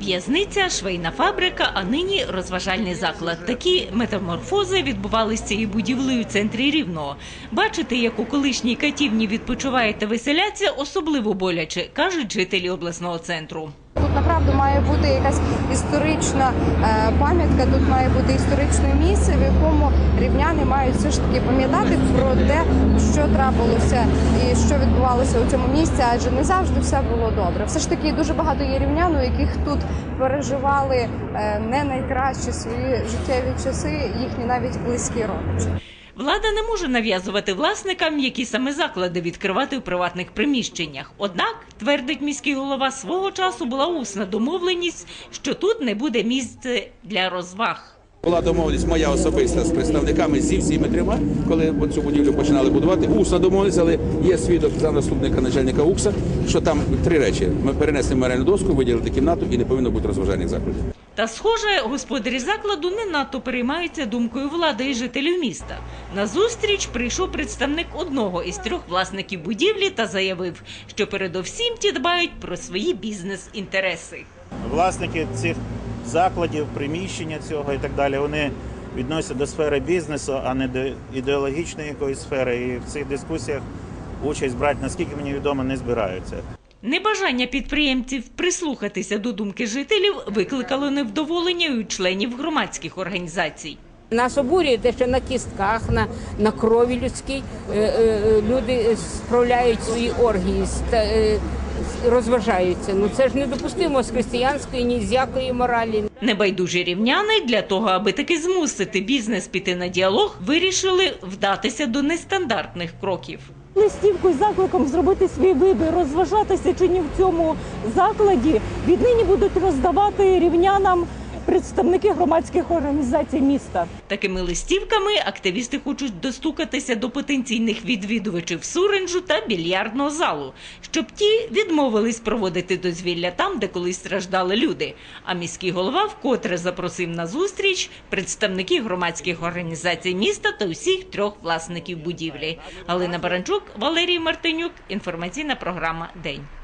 В'язниця, швейна фабрика, а нині розважальний заклад. Такі метаморфози відбувалися цією будівлею в центрі Рівного. Бачити, як у колишній катівні відпочивають та веселяться, особливо боляче, кажуть жителі обласного центру. Тут направду має бути якась історична е, пам'ятка, тут має бути історичне місце, в якому рівняни мають все ж таки пам'ятати про те, що трапилося і що відбувалося у цьому місці, адже не завжди все було добре. Все ж таки дуже багато є рівнян, у яких тут переживали е, не найкращі свої життєві часи, їхні навіть близькі родичі. Влада не може нав'язувати власникам, які саме заклади відкривати в приватних приміщеннях. Однак, твердить міський голова, свого часу була усна домовленість, що тут не буде місця для розваг. Була домовленість моя особиста з представниками зі всіми трьома, коли цю будівлю починали будувати. Усна домовленість, але є свідок за наступника начальника УКСа, що там три речі: ми перенесли мерельну доску, виділити кімнату і не повинно бути розважальних закладів. Та, схоже, господарі закладу не надто переймаються думкою влади і жителів міста. На зустріч прийшов представник одного із трьох власників будівлі та заявив, що передовсім ті дбають про свої бізнес-інтереси. власники цих закладів, приміщення цього і так далі, вони відносяться до сфери бізнесу, а не до ідеологічної якоїсь сфери. І в цих дискусіях участь брати, наскільки мені відомо, не збираються. Небажання підприємців прислухатися до думки жителів викликало невдоволення у членів громадських організацій. Нас обурює те, що на кістках, на, на крові людській е, е, люди справляють свої оргії, ста- е, розважаються. Ну це ж недопустимо з християнської ні з якої моралі. Небайдужі рівняни для того, аби таки змусити бізнес піти на діалог, вирішили вдатися до нестандартних кроків. листівку з закликом зробити свій вибір, розважатися чи ні в цьому закладі. Віднині будуть роздавати рівнянам представники громадських організацій міста. Такими листівками активісти хочуть достукатися до потенційних відвідувачів суренджу та більярдного залу, щоб ті відмовились проводити дозвілля там, де колись страждали люди. А міський голова вкотре запросив на зустріч представників громадських організацій міста та усіх трьох власників будівлі. Галина Баранчук, Валерій Мартинюк. Інформаційна програма День.